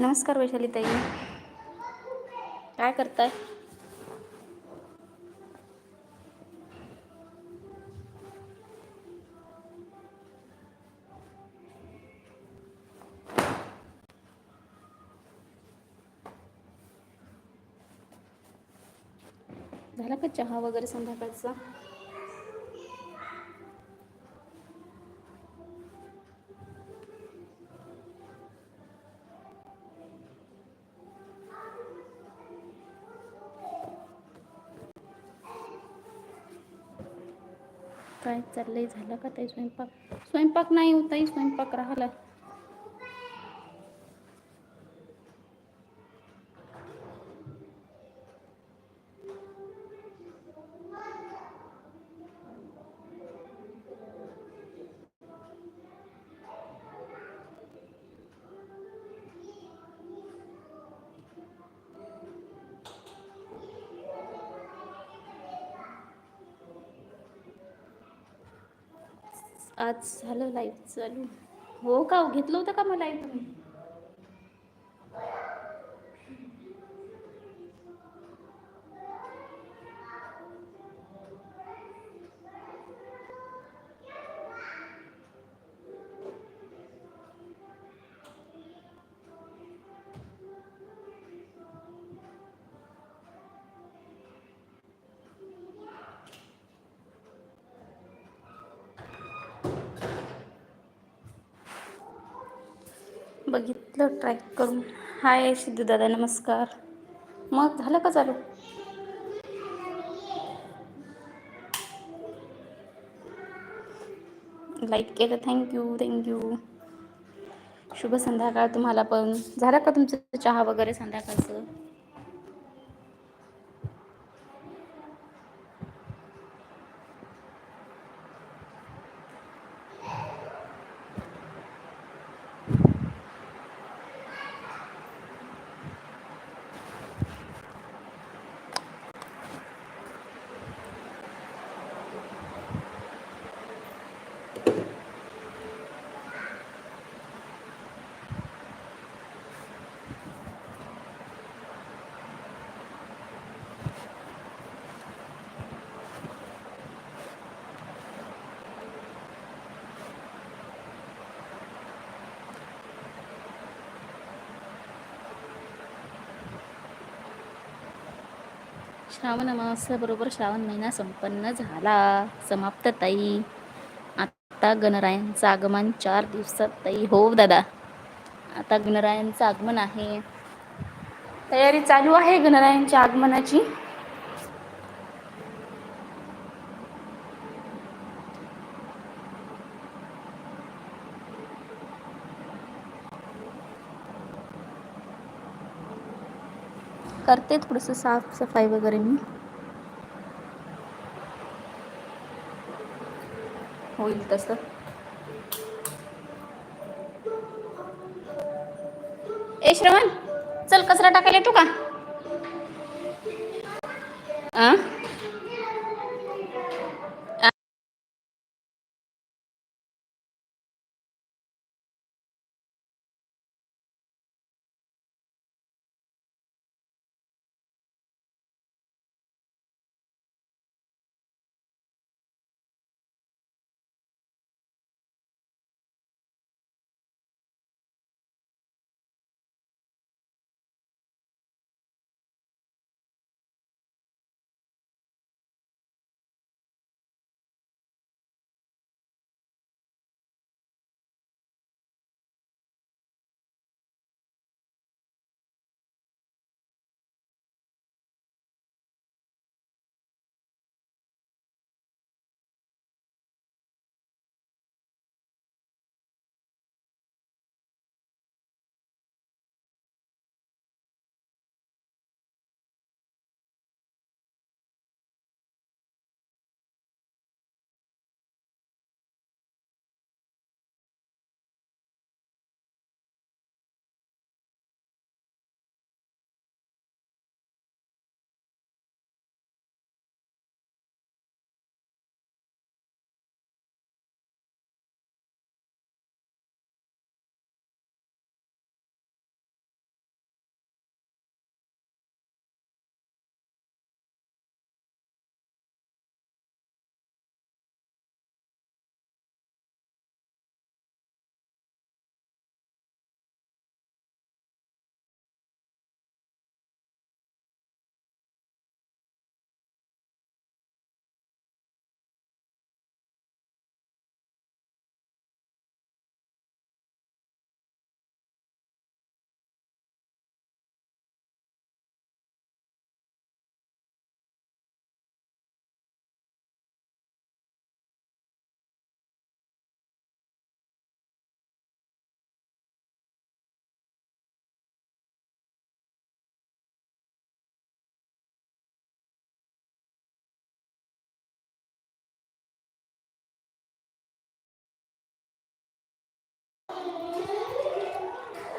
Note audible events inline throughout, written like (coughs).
नमस्कार वैशाली ताई. काय करताय? झाला का चहा वगैरे संध्याकाळचा? चाललंय झालं का ताई स्वयंपाक? स्वयंपाक नाही होताही स्वयंपाक राहिला. आज झालं लाईव्ह चालू. हो का? घेतलं होतं का मला तुम्ही? बघितलं ट्राय करून हाय सिद्धू दादा नमस्कार. मग झालं का चालू? लाईक केलं. थँक्यू थँक्यू शुभ संध्याकाळ तुम्हाला पण. झालं का तुमचं चहा वगैरे संध्याकाळचं? श्रावण अमावस्याबरोबर श्रावण महिना संपन्न झाला. समाप्त ताई. आता गणरायांचं आगमन चार दिवसात ताई. हो दादा. आता गणरायांचं आगमन आहे. तयारी चालू आहे गणरायांच्या आगमनाची? करते थोडंसं साफसफाई वगैरे मी. होईल तसं. ए श्रवण चल कचरा टाकायला येतो का? आ?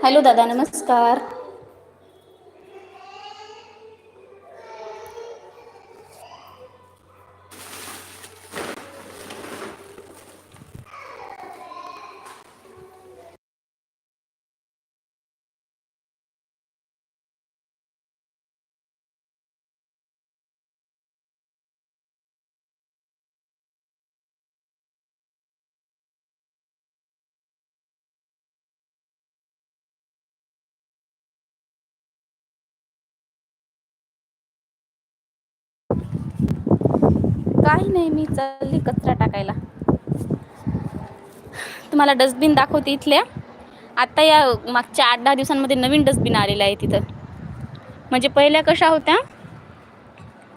हॅलो दादा नमस्कार. काही नाही मी चालली कचरा टाकायला. तुम्हाला डस्टबिन दाखवते इथल्या आता या मागच्या आठ दहा दिवसांमध्ये नवीन डस्टबिन आलेलं आहे तिथं. म्हणजे पहिल्या कशा होत्या?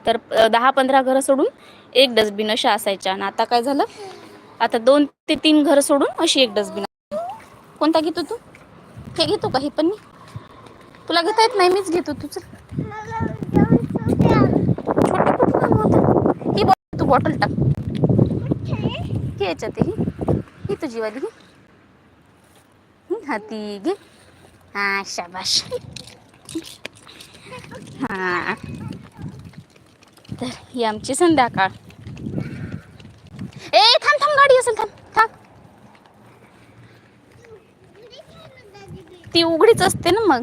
तर दहा पंधरा घरं सोडून एक डस्टबिन अशा असायच्या. आणि आता काय झालं? आता दोन ते तीन घरं सोडून अशी एक डस्टबिन कोणता घेतो तू? हे घेतो का? हे पण मी. तुला घेता येत नाही मीच घेतो तुझं छोटे कुठं काम होतं ही बॉटल तू बॉटल टाक. घे याच्यात ही ही तुझी वाली घे. हं, हा ती घे. हा शाबाश. हा. तर ही आमची संध्याकाळ. ए थांब थांब गाडी असेल थांब थांब. ती उघडीच असते ना मग.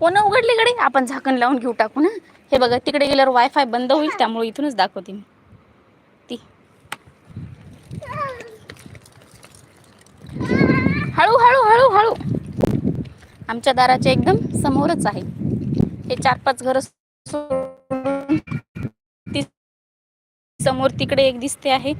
कोण उघडली गडे? आपण झाकण लावून घेऊ टाकू ना हे बघा तिकडे गेल्यावर वायफाय बंद होईल त्यामुळे इथूनच दाखवते मी. आमच्या दाराच्या एकदम समोरच आहे. हे चार पाच घर समोर तिकडे एक दिसते आहे.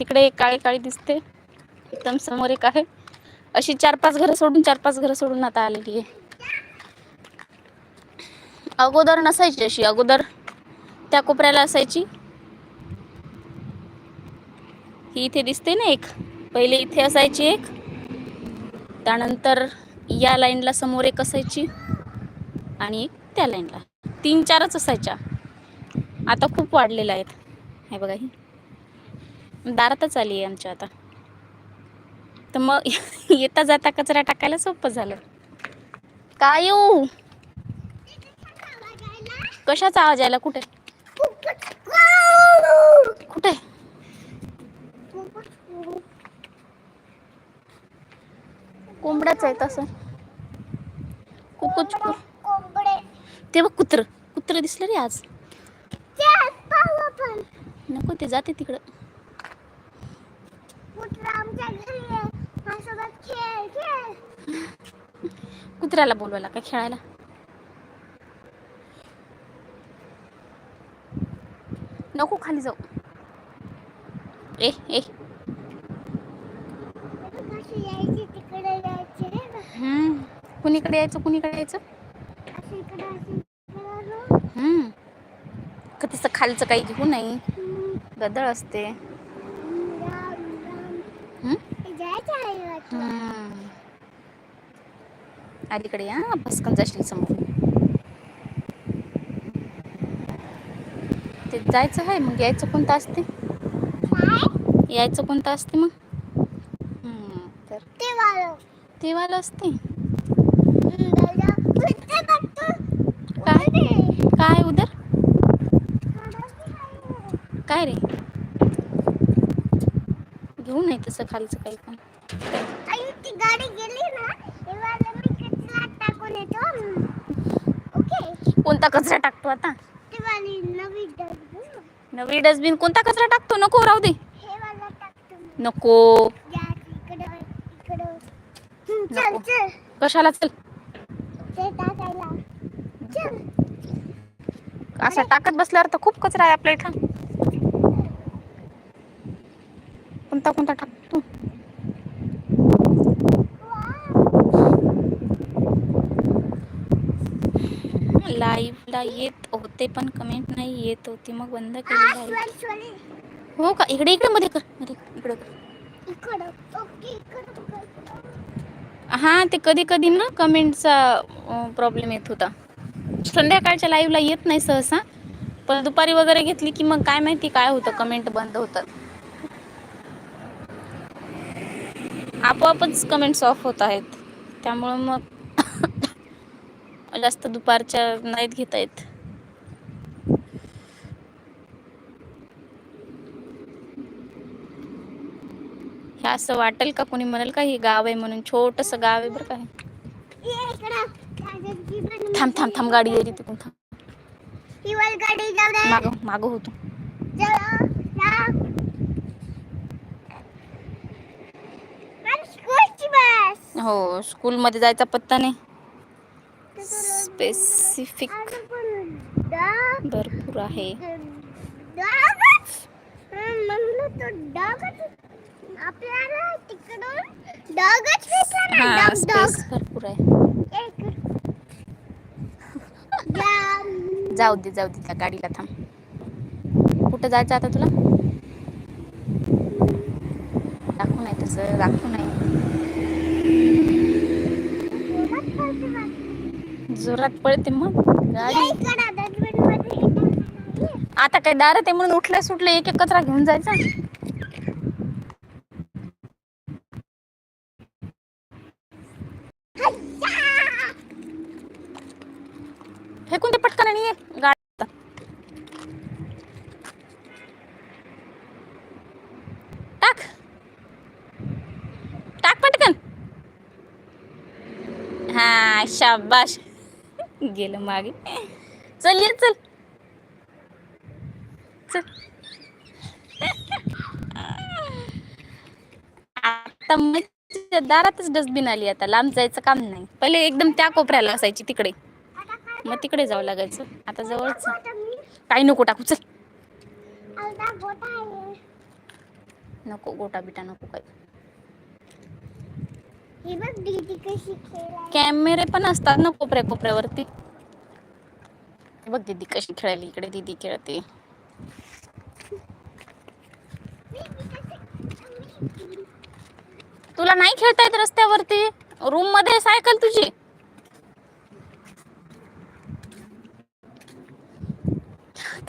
तिकडे एक काळी काळी दिसते. एकदम समोर एक आहे. अशी चार पाच घरं सोडून चार पाच घरं सोडून आता आलेली आहे. अगोदर नसायची अशी अगोदर त्या कोपऱ्याला असायची. ही इथे दिसते ना एक. पहिले इथे असायची एक. त्यानंतर या लाईनला समोर एक असायची आणि एक त्या लाईनला. तीन चारच असायच्या. आता खूप वाढलेल्या आहेत. हे बघा ही. दारातच आली आहे आमच्या आता. तर मग (laughs) येता जाता कचरा टाकायला सोपं झालं. काय येऊ कशाचा आवाज यायला? कुठे? कुठे? कोंबड्याच आहे तसं. कुकुच ते बघ कुत्र. कुत्र दिसलं रे आज. नको ते जाते तिकडं. कुत्र्याला बोलवायला काय खेळायला? नको खाली जाऊ. ए ए हम्म कुणीकडे यायचं कुणीकडे यायचं? हम्म. का तिचं खालचं काही घेऊ नाही गदळ असते. अलीकडे या भस्कन जाशील समोर. ते जायचं आहे मग यायचं कोणतं असते? यायचं कोणतं असते मग? हम्म, तर ते वालं असते. काय उदर? काय रे? घेऊ नाही तसं खालचं काही पण. गाडी गेली ना कोणता कचरा टाकतो आता? नवी डस्टबिन. कोणता कचरा टाकतो? नको राहू दे. हे. नको. नको. कशाला चल? असं टाकत बसल्यावर तर खूप कचरा आहे आपल्या इथं. कोणता कोणता टाकतो लाईव्हला येत होते पण कमेंट नाही येत होती. मग बंद केली हो का? इकडे इकडे मध्ये कर मध्ये कर, इकडे कर. हां ते कधी कधी ना कमेंटचा प्रॉब्लेम येत होता. संध्याकाळच्या लाईव्हला येत नाही सहसा. पण दुपारी वगैरे घेतली की मग काय माहिती काय होतं कमेंट बंद होतात. आपोआपच कमेंट्स ऑफ होत आहेत. त्यामुळं मग (coughs) जास्त दुपारच्या नाहीत घेता येत. हे असं वाटेल का? कोणी म्हणाल का हे गाव आहे म्हणून? छोटस गाव आहे बरं का थांब थांब थांब गाडी येईल तिकडून थांब. माग माग होतो. हो स्कूल मध्ये हो स्कूलमध्ये जायचा पत्ता नाही. स्पेसिफिक भरपूर आहे. आपल्याला तिकडून डागच दिसला ना डाग डाग स्पेस भरपूर आहे. (laughs) जाऊ दे जाऊ दे त्या गाडीला थांब. कुठं जायचं आता तुला? दाखवू नाही तसं दाखवू नाही. जोरात पळते मग. गाडी. आता काय दार ते म्हणून उठले सुटले एक एक कचरा घेऊन जायचा हय्या! फेकून ते पटकन आणि ये गाडी टाक टाक पटकन हा शाबाश. गेलं मागे. चल ये चल. चल. आता दारातच डस्टबिन आली आता. लांब जायचं काम नाही. पहिले एकदम त्या कोपऱ्याला असायची तिकडे. मग तिकडे जावं लागायचं. आता जवळच काही नको टाकू चल. नको गोटा बिटा नको काही. ही बघ दीदी कशी खेळायला. कॅमेरे पण असतात ना कोपऱ्या कोपऱ्यावरती. हे बघ दीदी कशी खेळायली इकडे दीदी खेळते. तुला नाही खेळता येत रस्त्यावरती? रूममध्ये सायकल तुझी.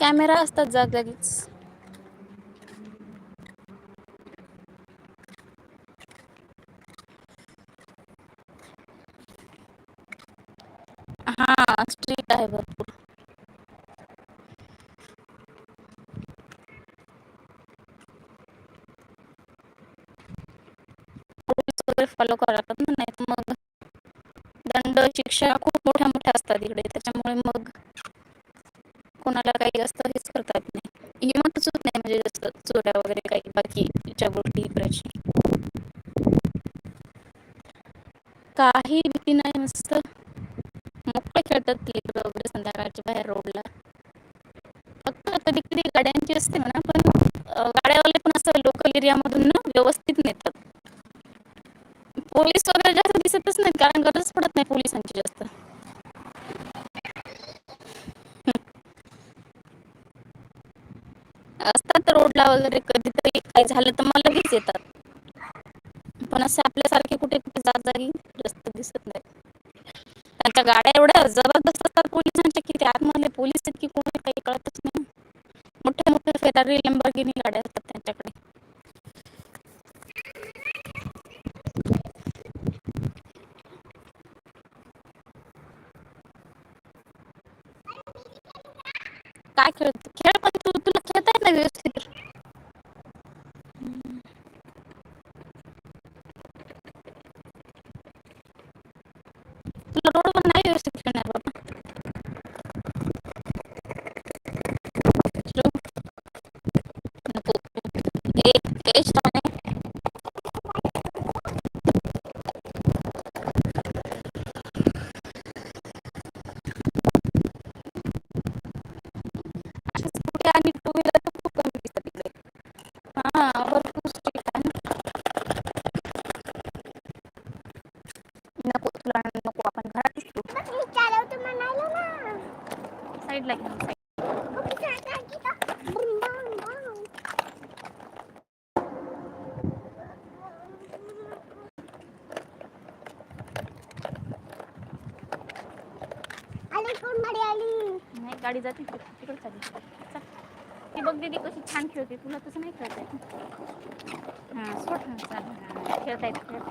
कॅमेरा असतात जागजागीच. हा स्ट्रीट आहे भरपूर. वगैरे फॉलो करावं लागतात ना नाही तर मग दंड शिक्षा खूप मोठ्या मोठ्या असतात इकडे त्याच्यामुळे मग कोणाला काही जास्त हेच करतात नाही. हिंमतच होत नाही म्हणजे जास्त चोऱ्या वगैरे काही बाकीच्या गोष्टी इकडची काही भीती नाही मस्त. खेळतात लेकरं वगैरे संध्याकाळच्या बाहेर रोडला. फक्त कधी कधी गाड्यांची असते म्हणा पण गाड्यावाले पण असं लोकल एरियामधून ना व्यवस्थित नेतात. पोलीस वगैरे जास्त दिसतच नाहीत कारण गरज पडत नाही पोलिसांची जास्त. असतात रोडला वगैरे कधीतरी काही झालं तर मला लगेच येतात. पण असे आपल्यासारखे कुठे कुठे जागी रस्ते दिसत नाही त्या गाड्या एवढ्या जबरदस्त असतात पोलिसांच्या की त्या आतमध्ये पोलीस आहेत साईडला घ्या नाही गाडी जाते तिकडे चालेल. ती बघ दिदी कशी छान खेळते तुला तसं नाही खेळत येत. हां सोड. हां चालेल खेळता येत खेळता